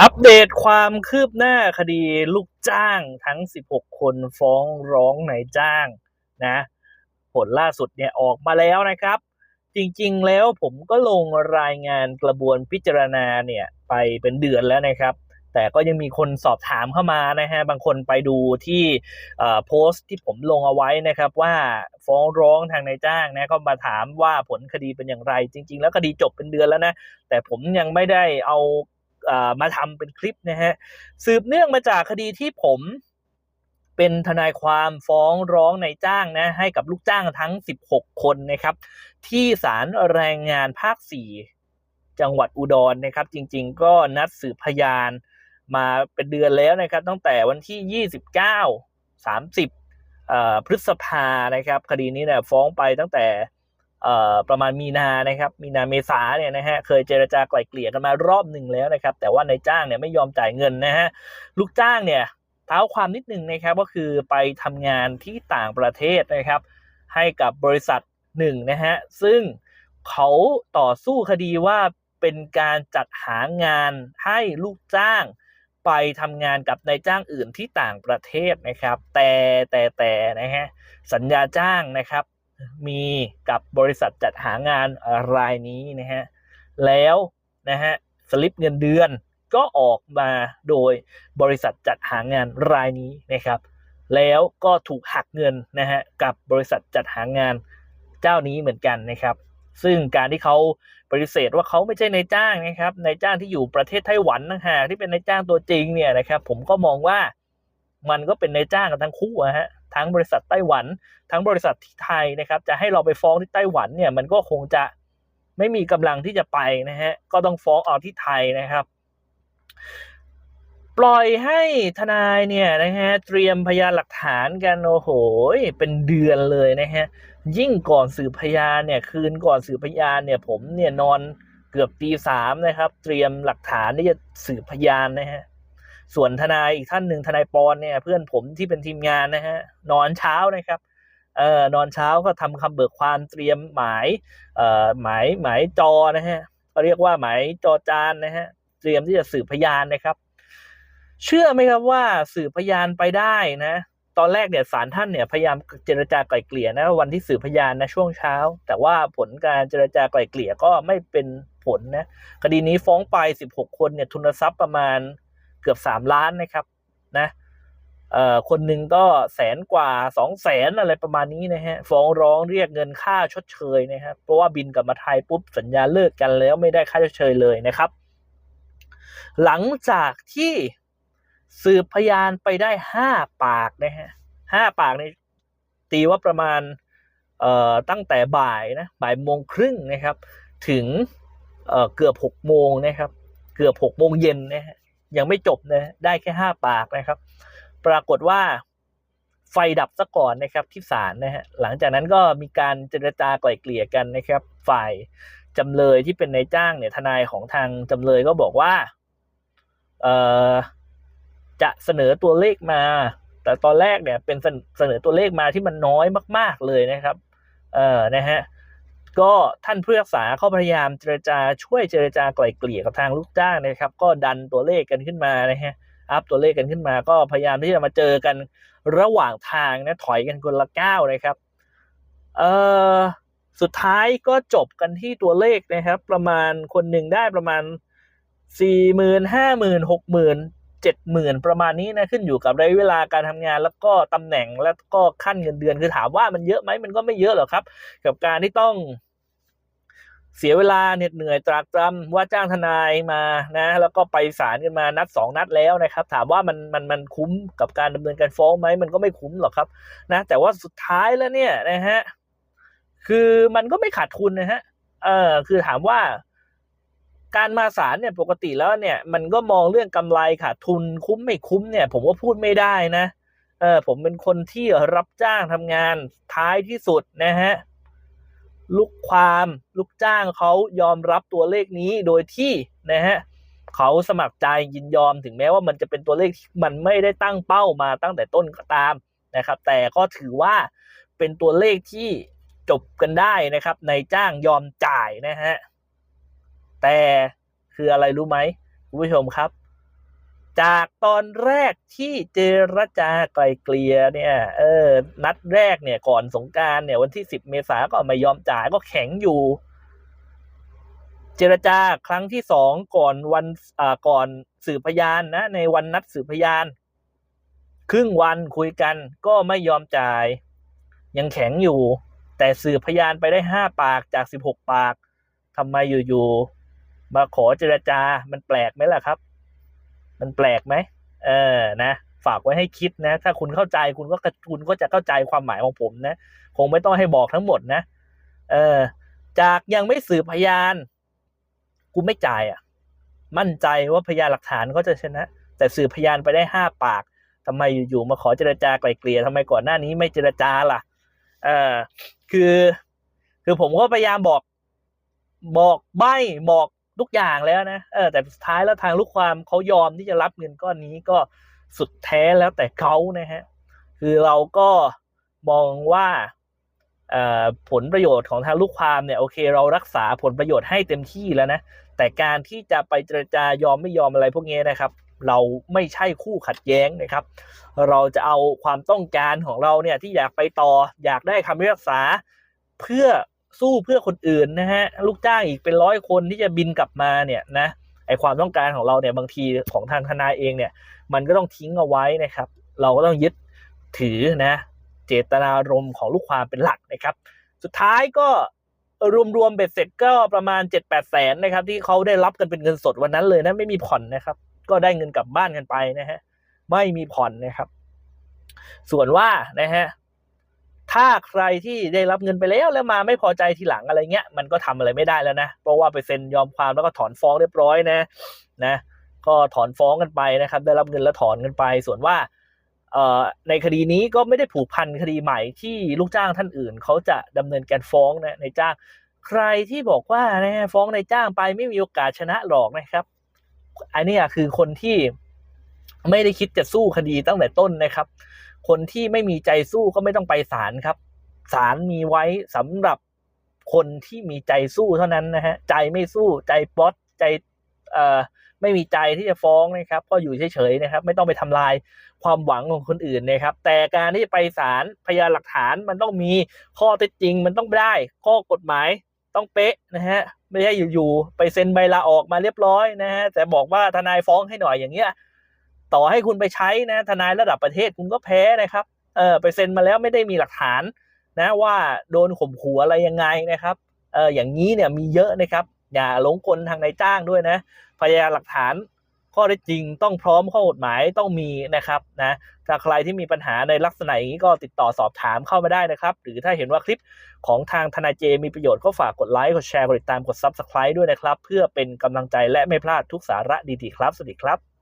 อัปเดตความคืบหน้าคดีลูกจ้างทั้ง 16 คนฟ้องร้องนายจ้างนะ ผลล่าสุดเนี่ยออกมาแล้วนะครับ จริงๆแล้วผมก็ลงรายงานกระบวนพิจารณาเนี่ยไปเป็นเดือนแล้วนะครับ แต่ก็ยังมีคนสอบถามเข้ามานะฮะ บางคนไปดูที่เอ่อโพสต์ที่ผมลงเอาไว้นะครับ ว่าฟ้องร้องทางนายจ้างนะก็มาถามว่าผลคดีเป็นอย่างไร จริง ๆ แล้วคดีจบเป็นเดือนแล้วนะ แต่ผมยังไม่ได้เอา มาทำเป็นคลิปนะฮะสืบเนื่องมาจากคดีที่ผมเป็นทนายความฟ้องร้องในจ้างนะให้กับลูกจ้างทั้ง 16 คนนะครับ ที่ศาลแรงงานภาค 4 จังหวัดอุดรนะครับ จริง ๆ ก็นัดสืบพยานมาเป็นเดือนแล้วนะครับ ตั้งแต่วันที่ 29 30พฤษภานะครับ คดีนี้เนี่ยฟ้องไปตั้งแต่ ประมาณมีนานะครับมีนาเมษาเนี่ยนะฮะเคยเจรจาไกล่เกลี่ยกันมารอบหนึ่งแล้วนะครับแต่ว่านายจ้างเนี่ยไม่ยอมจ่ายเงินนะฮะลูกจ้างเนี่ยเท้าความนิดนึงนะครับก็คือไปทำงานที่ต่างประเทศนะครับ ให้กับบริษัทหนึ่งนะฮะซึ่งเขาต่อสู้คดีว่าเป็นการจัดหางานให้ลูกจ้าง ไปทำงานกับนายจ้างอื่นที่ต่างประเทศนะครับ แต่แต่แต่นะฮะสัญญาจ้างนะครับ มีกับบริษัทจัดหางานรายนี้นะฮะแล้วนะฮะสลิปเงินเดือนก็ออกมาโดยบริษัทจัดหางานรายนี้นะครับ แล้วก็ถูกหักเงินนะฮะกับบริษัทจัดหางานเจ้านี้เหมือนกันนะครับ ซึ่งการที่เขาปฏิเสธว่าเขาไม่ใช่นายจ้างนะครับนายจ้างที่อยู่ประเทศไต้หวันนะฮะที่เป็นนายจ้างตัวจริงเนี่ยนะครับ ผมก็มองว่ามันก็เป็นนายจ้างกันทั้งคู่อะฮะ ทั้งบริษัทไต้หวัน ทั้งบริษัทที่ไทยนะครับ จะให้เราไปฟ้องที่ไต้หวันเนี่ยมันก็คงจะไม่มีกำลังที่จะไปนะฮะก็ต้องฟ้องเอาที่ไทยนะครับ ปล่อยให้ทนายเนี่ยนะฮะเตรียมพยานหลักฐานกันโอ้โหเป็นเดือนเลยนะฮะยิ่งก่อนสืบพยานเนี่ยคืนก่อนสืบพยานเนี่ยผมเนี่ยนอนเกือบตีสามนะครับ เตรียมหลักฐานที่จะสืบพยานนะฮะ ส่วนทนายอีกท่านหนึ่งทนายปอนเนี่ยเพื่อนผมที่เป็นทีมงานนะฮะนอนเช้านะครับเอ่อนอนเช้าก็ทำคำเบิกความเตรียมหมายเอ่อหมายหมายจอนะฮะเขาเรียกว่าหมายจอจานนะฮะเตรียมที่จะสืบพยานนะครับ เชื่อไหมครับว่าสืบพยานไปได้นะตอนแรกเนี่ยศาลท่านเนี่ยพยายามเจรจาไกล่เกลี่ยนะวันที่สืบพยานนะช่วงเช้า แต่ว่าผลการเจรจาไกล่เกลี่ยก็ไม่เป็นผลนะคดีนี้ฟ้องไป 16 คนเนี่ยทุนทรัพย์ประมาณ เกือบ3ล้านนะครับนะเอ่อคนหนึ่งก็แสนกว่าสองแสนอะไรประมาณนี้นะฮะฟ้องร้องเรียกเงินค่าชดเชยนะครับเพราะว่าบินกลับมาไทยปุ๊บสัญญาเลิกกันแล้วไม่ได้ค่าชดเชยเลยนะครับ หลังจากที่สืบพยานไปได้ห้าปากนะฮะห้าปากในตีว่าประมาณเอ่อตั้งแต่บ่ายนะบ่ายโมงครึ่งนะครับ ถึงเอ่อเกือบหกโมงนะครับ เกือบหกโมงเย็นนะฮะ ยังไม่จบนะได้แค่ห้าปากนะครับ ปรากฏว่าไฟดับซะก่อนนะครับที่ศาลนะฮะหลังจากนั้นก็มีการเจรจากล่เกลี่ยกันนะครับ ฝ่ายจำเลยที่เป็นนายจ้างเนี่ยทนายของทางจำเลยก็บอกว่าเอ่อจะเสนอตัวเลขมา แต่ตอนแรกเนี่ยเป็นเสนอตัวเลขมาที่มันน้อยมาก ๆเลยนะครับ เออนะฮะ ก็ท่านผู้พิพากษาเขาพยายามเจรจาช่วยเจรจาไกล่เกลี่ยกับทางลูกจ้างนะครับ ก็ดันตัวเลขกันขึ้นมานะฮะอัพตัวเลขกันขึ้นมา ก็พยายามที่จะมาเจอกันระหว่างทางนะถอยกันคนละก้าวนะครับเอ่อสุดท้ายก็จบกันที่ตัวเลขนะครับ ประมาณคนหนึ่งได้ประมาณสี่หมื่นห้าหมื่นหกหมื่น เจ็ดหมื่นประมาณนี้นะขึ้นอยู่กับระยะเวลาการทำงานแล้วก็ตำแหน่งแล้วก็ขั้นเงินเดือนคือถามว่ามันเยอะไหมมันก็ไม่เยอะหรอกครับ กับการที่ต้องเสียเวลาเหน็ดเหนื่อยตรากตรำว่าจ้างทนายมานะ แล้วก็ไปศาลกันมานัดสองนัดแล้วนะครับ ถามว่ามันมันมันคุ้มกับการดำเนินการฟ้องไหมมันก็ไม่คุ้มหรอกครับ นะ แต่ว่าสุดท้ายแล้วเนี่ยนะฮะคือมันก็ไม่ขาดทุนนะฮะเออคือถามว่า การมาศาลเนี่ยปกติแล้วเนี่ยมันก็มองเรื่องกำไรขาดทุนคุ้มไม่คุ้มเนี่ยผมก็พูดไม่ได้นะเออผมเป็นคนที่รับจ้างทำงานท้ายที่สุดนะฮะลูกความลูกจ้างเขายอมรับตัวเลขนี้โดยที่นะฮะเขาสมัครใจยินยอมถึงแม้ว่ามันจะเป็นตัวเลขที่มันไม่ได้ตั้งเป้ามาตั้งแต่ต้นก็ตามนะครับ แต่ก็ถือว่าเป็นตัวเลขที่จบกันได้นะครับในจ้างยอมจ่ายนะฮะ แต่คืออะไรรู้ไหมคุณผู้ชมครับ จากตอนแรกที่เจรจาไกลเกลียเนี่ยเออนัดแรกเนี่ยก่อนสงการเนี่ยวันที่สิบเมษาก็ไม่ยอมจ่ายก็แข็งอยู่ เจรจาครั้งที่สองก่อนวันอ่าก่อนสืบพยานนะ ในวันนัดสืบพยาน ครึ่งวันคุยกันก็ไม่ยอมจ่าย ยังแข็งอยู่ แต่สืบพยานไปได้ห้าปากจากสิบหกปากทำไมอยู่ๆ มาขอเจรจา มันแปลกไหมล่ะครับ มันแปลกไหมเออนะ ฝากไว้ให้คิดนะ ถ้าคุณเข้าใจคุณก็คุณก็จะเข้าใจความหมายของผมนะ คงไม่ต้องให้บอกทั้งหมดนะ เออ จากยังไม่สืบพยานกูไม่จ่ายอะ มั่นใจว่าพยานหลักฐานเขาจะชนะ แต่สืบพยานไปได้ห้าปากทำไมอยู่ๆมาขอเจรจาไกลเกลี่ยทำไมก่อนหน้านี้ไม่เจรจาล่ะ เออคือ คือผมก็พยายามบอก บอกใบบอก ทุกอย่างแล้วนะเออแต่สุดท้ายแล้วทางลูกความเขายอมที่จะรับเงินก้อนนี้ก็สุดแท้แล้วแต่เขานะฮะคือเราก็มองว่าผลประโยชน์ของทางลูกความเนี่ยโอเค เรารักษาผลประโยชน์ให้เต็มที่แล้วนะแต่การที่จะไปเจรจายอมไม่ยอมอะไรพวกนี้นะครับ เราไม่ใช่คู่ขัดแย้งนะครับ เราจะเอาความต้องการของเราเนี่ยที่อยากไปต่ออยากได้คำพิพากษา เพื่อ สู้เพื่อคนอื่นนะฮะลูกจ้างอีกเป็นร้อยคนที่จะบินกลับมาเนี่ยนะไอความต้องการของเราเนี่ยบางทีของทางทนายเองเนี่ย มันก็ต้องทิ้งเอาไว้นะครับ เราก็ต้องยึดถือนะ เจตนารมณ์ของลูกความเป็นหลักนะครับ สุดท้ายก็รวมๆเบ็ดเสร็จก็ประมาณ 7 8แสนนะครับ ที่เขาได้รับกันเป็นเงินสดวันนั้นเลยนะไม่มีผ่อนนะครับ ก็ได้เงินกลับบ้านกันไปนะฮะไม่มีผ่อนนะครับ ส่วนว่านะฮะ ถ้าใครที่ได้รับเงินไปแล้วแล้วมาไม่พอใจทีหลังอะไรเงี้ยมันก็ทำอะไรไม่ได้แล้วนะ เพราะว่าไปเซ็นยอมความแล้วก็ถอนฟ้องเรียบร้อยนะนะก็ถอนฟ้องกันไปนะครับ ได้รับเงินแล้วถอนกันไป ส่วนว่าในคดีนี้ก็ไม่ได้ผูกพันคดีใหม่ที่ลูกจ้างท่านอื่น เขาจะดำเนินการฟ้องนะในจ้าง ใครที่บอกว่านะฟ้องในจ้างไปไม่มีโอกาสชนะหรอกนะครับ อันนี้คือคนที่ไม่ได้คิดจะสู้คดีตั้งแต่ต้นนะครับ คนที่ไม่มีใจสู้ก็ไม่ต้องไปศาลครับศาลมีไว้สำหรับคนที่มีใจสู้เท่านั้นนะฮะใจไม่สู้ใจป๊อตใจเอ่อไม่มีใจที่จะฟ้องนะครับ ก็อยู่เฉยๆนะครับ ไม่ต้องไปทำลายความหวังของคนอื่นนะครับ แต่การที่ไปศาลพยานหลักฐานมันต้องมีข้อเท็จจริง มันต้องได้ข้อกฎหมายต้องเป๊ะนะฮะไม่ใช่อยู่ๆไปเซ็นใบลาออกมาเรียบร้อยนะฮะแต่บอกว่าทนายฟ้องให้หน่อยอย่างเงี้ย ต่อให้คุณไปใช้นะทนายระดับประเทศคุณก็แพ้นะครับเออไปเซ็นมาแล้วไม่ได้มีหลักฐานนะว่าโดนข่มขู่อะไรยังไงนะครับเอออย่างนี้เนี่ยมีเยอะนะครับอย่าหลงกลทางนายจ้างด้วยนะพยานหลักฐานข้อได้จริงต้องพร้อมข้อกฎหมายต้องมีนะครับนะถ้าใครที่มีปัญหาในลักษณะอย่างนี้ก็ติดต่อสอบถามเข้ามาได้นะครับ หรือถ้าเห็นว่าคลิปของทางทนายเจมีประโยชน์ก็ฝากกดไลค์กดแชร์กดติดตามกด Subscribe ด้วยนะครับ เพื่อเป็นกำลังใจและไม่พลาดทุกสาระดีๆครับ สวัสดีครับ